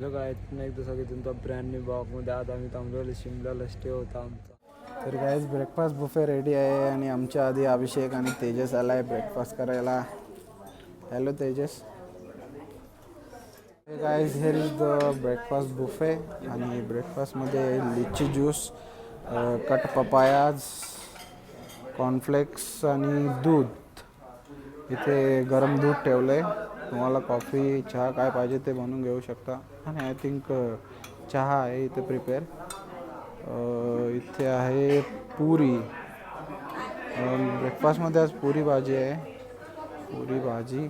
जो काय पुन्हा एकदा सगळे तुमचा ब्रँड न्यू मध्ये. आज आम्ही थांबलेलो शिमला स्टे होता आमचा. तर गाईज ब्रेकफास्ट बुफे रेडी आहे आणि आमच्या आधी अभिषेक आणि तेजस आला आहे ब्रेकफास्ट करायला. Hello Tejas. Guys here is the breakfast buffet आणि ब्रेकफास्टमध्ये लिची ज्यूस कट पपायाज कॉर्नफ्लेक्स आणि दूध. इथे गरम दूध ठेवलं आहे तुम्हाला कॉफी चहा काय पाहिजे ते बनवून घेऊ शकता. आणि आय थिंक चहा आहे इथे प्रिपेअर uh, इथे आहे पुरी. Um, ब्रेकफास्टमध्ये आज पुरी भाजी आहे. पुरी भाजी.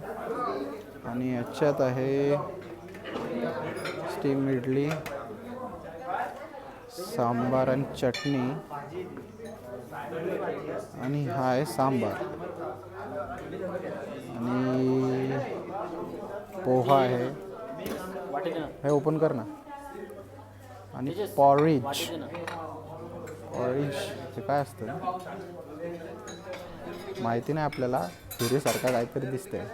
आणि याच्यात आहे स्टीम इडली सांबार आणि चटणी. आणि हा आहे सांबार. आणि पोहा आहे. हे ओपन कर ना. आणि पॉरिज पॉरिज हे काय असतं? माहिती नाही आपल्याला. पुरीसारखा काहीतरी दिसतंय.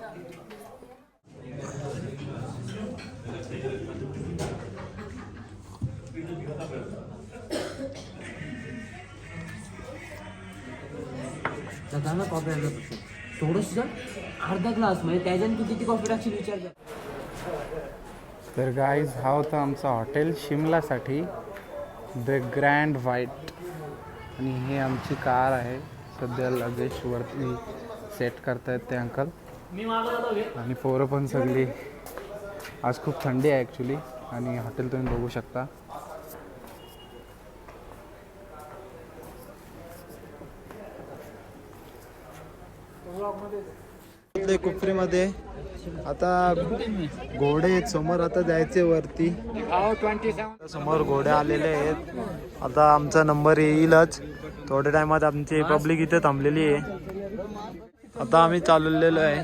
जाताना कॉफी आणत थोडंसं अर्धा ग्लास म्हणजे त्याच्याने तू किती कॉफी टाकशील विचार कर. तर गाईज हा होता आमचा हॉटेल शिमलासाठी. द ग्रँड व्हाईट आणि हे आमची कार आहे. सध्या लगेज वरती सेट करतायत ते अंकल आणि पोरं पण सगळी. आज खूप थंडी आहे ॲक्च्युली आणि हॉटेल तुम्ही बघू शकता. इकडे कुफरीमध्ये आता घोडे आहेत समोर आता जायचे वरती. समोर घोडे आलेले आहेत. आता आमचा नंबर येईलच. थोड्या टायमात आमची पब्लिक इथे थांबलेली आहे. आता आम्ही चाललेलो आहे.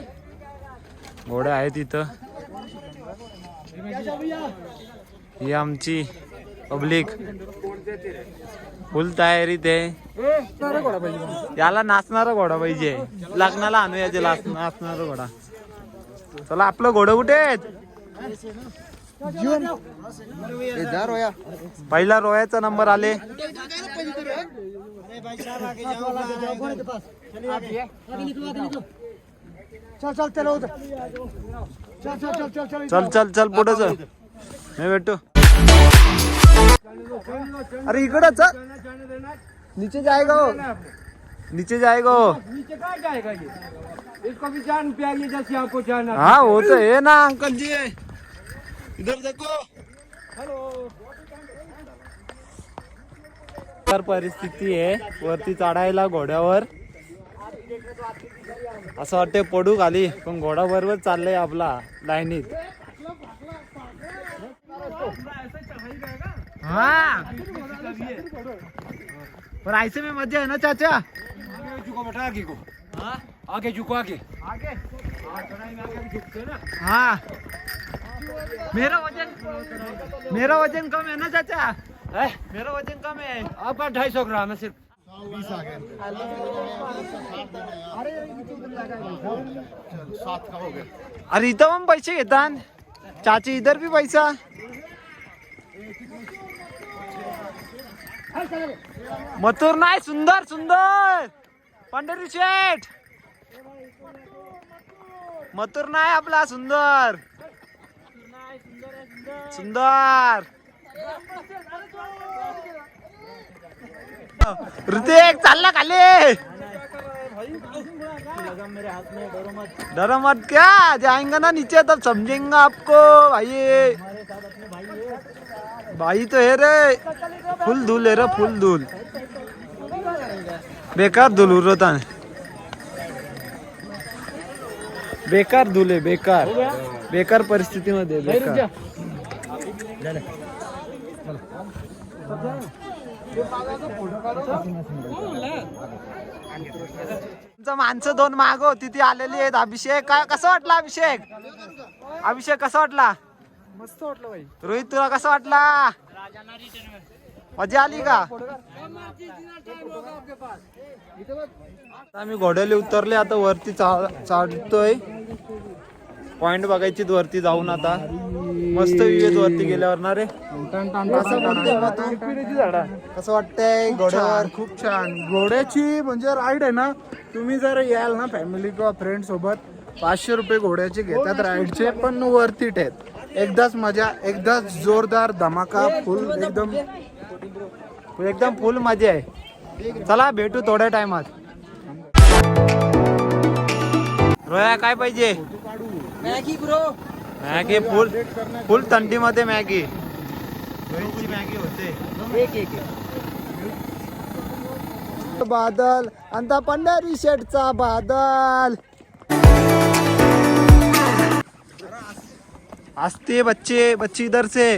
घोडे आहेत इथं. ही आमची पब्लिक. फुल तयारी ते याला नाचणारा घोडा पाहिजे लग्नाला आणू याचे नाचणारा घोडा चला आपलं घोडं कुठे आहेत पहिला रोयाचा नंबर आले चल चल चल पुढे चल मी भेटतो अरे इकडं चल नीचे जाएगा नीचे जाएगा नीचे कहाँ जाएगा ये इसको भी जान प्यारी जैसे आपको जाना हाँ वो तो है ना अंकल जी. इधर देखो. तर परिस्थिती आहे वरती चढायला घोड्यावर. असं वाटते पडू खाली पण घोडा बरोबर चाललंय आपला लाईनीत. हा। पण ऐसे में मज़ा है ना चाचा? आगे झुको बेटा आगे। को आगे झुको आगे हाँ। मेरा वज़न मेरा वज़न कम है ना चाचा? है? मेरा वज़न कम है। आपका ढाई सौ ग्राम है सिर्फ़। अरे इथं पण पैसे घेतात चाची इधर भी पैसा। मथुर नाही सुंदर सुंदर. पंढरी शेठ. मथुर नाही आपला सुंदर. सुंदर. ऋतिक चालला खाली. डरो मत क्या? जाएंगे ना नीचे तब समझेंगे आपको भाई. भाई तो है रे. फुल धूल है रे फुल धूल. बेकार धूल उरता बेकार धूल आहे बेकार. बेकार परिस्थितीमध्ये बेकार. तुमचं माणसं दोन माग होती ती आलेली आहेत. अभिषेक काय कसं वाटला अभिषेक? अभिषेक कसा वाटला? मस्त वाटलं भाई रोहित तुला कसं वाटला? मजा आली का? आम्ही घोड्याला उतरले आता वरती चा- चढतोय पॉइंट बघायची वरती जाऊन आता. मस्त विवेद वरती गेल्यावर ना रे. कसं वाटतंय घोड्यावर? खूप छान. घोड्याची म्हणजे राईड आहे ना तुम्ही जर याल ना फॅमिली किंवा फ्रेंड सोबत पाचशे रुपये घोड्याचे घेतात राईडचे पण वरती आहेत एकदाच मजा एकदाच जोरदार धमाका फुल एकदम एकदम फुल मजा आहे. चला भेटू थोड्या टायमात. रोया काय पाहिजे? Maggi bro. Maggi full full थंडीमध्ये मॅगी. रोहितची मॅगी होते एक एक. बादल अंता पंढरी शेटचा बादल. हंसते बच्चे बच्चे इधर से।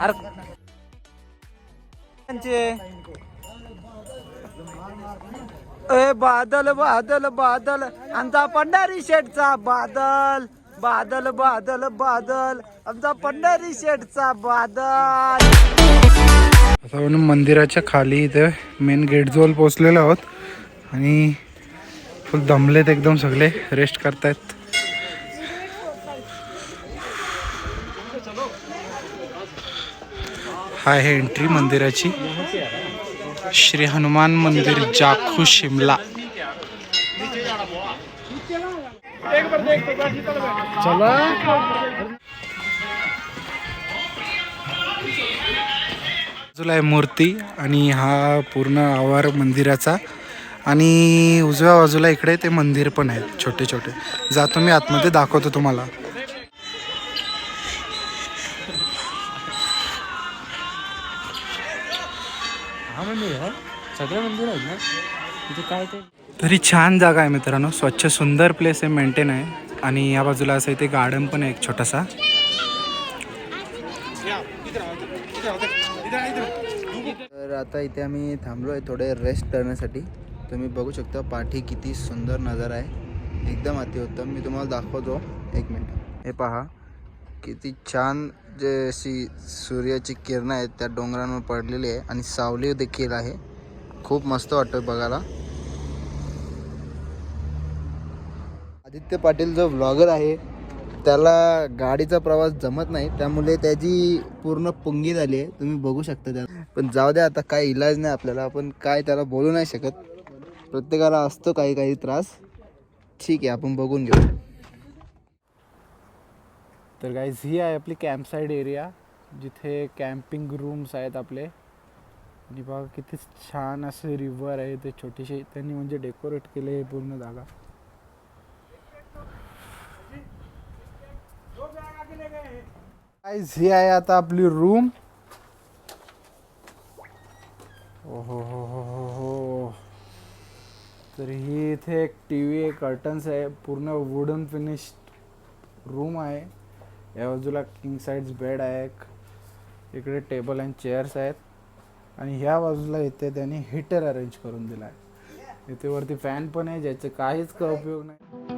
अरे। ए बादल बादल बादल। आमचा पंढारी शेठचा बादल। बादल बादल बादल. आमचा पंढरी शेठचा बादल. आता आपण मंदिराच्या खाली इथे मेन गेट जवळ पोहोचलेलो आहोत. आणि फुल दमलेत एकदम सगळे. रेस्ट करतायत. हा आहे एंट्री मंदिराची. श्री हनुमान मंदिर जाखू शिमला. चला बाजूला आहे मूर्ती आणि हा पूर्ण आवार मंदिराचा. आणि उजव्या बाजूला इकडे ते मंदिर पण आहेत छोटे छोटे. जातो मी आतमध्ये दाखवतो तुम्हाला. हा मंदिर सगळे मंदिर आहेत ना? तिथे काय ते तरी छान जागा आहे मित्रांनो. स्वच्छ सुंदर प्लेस आहे मेंटेन आहे. आणि या बाजूला असं इथे गार्डन पण आहे एक छोटासा. तर आता इथे आम्ही थांबलो आहे थोडे रेस्ट करण्यासाठी. तुम्ही बघू शकता पाठी किती सुंदर नजारा आहे. एकदम अतिउत्तम. मी तुम्हाला दाखवतो. एक मिनिट हे पहा. किती छान जे अशी सूर्याची किरणं आहेत त्या डोंगरांवर पडलेली आहे. आणि सावली देखील आहे. खूप मस्त वाटतं बघायला. आदित्य पाटील जो व्लॉगर आहे त्याला गाडीचा प्रवास जमत नाही. त्यामुळे त्याची पूर्ण पुंगी झाली आहे. तुम्ही बघू शकता त्या पण जाऊ द्या आता काय इलाज नाही आपल्याला. आपण काय त्याला बोलू नाही शकत. प्रत्येकाला असतो काही काही त्रास. ठीक आहे आपण बघून घेऊ. तर गाईज ही आहे आपली कॅम्पसाईड एरिया जिथे कॅम्पिंग रूम्स आहेत आपले. आणि बघा किती छान असे रिव्हर आहे. ते छोटीशी त्यांनी म्हणजे डेकोरेट केले हे पूर्ण जागा. गाईज ही आहे आता आपली रूम हो हो हो हो हो. तर ही इथे एक टी व्ही आहे कर्टन्स आहे. पूर्ण वुडन फिनिश्ड रूम आहे. या बाजूला किंग साईड्स बेड आहे एक. इकडे टेबल अँड चेअर्स आहेत. आणि ह्या बाजूला इथे त्यांनी हिटर अरेंज करून दिला आहे इथे वरती फॅन पण आहे ज्याचे काहीच का उपयोग नाही.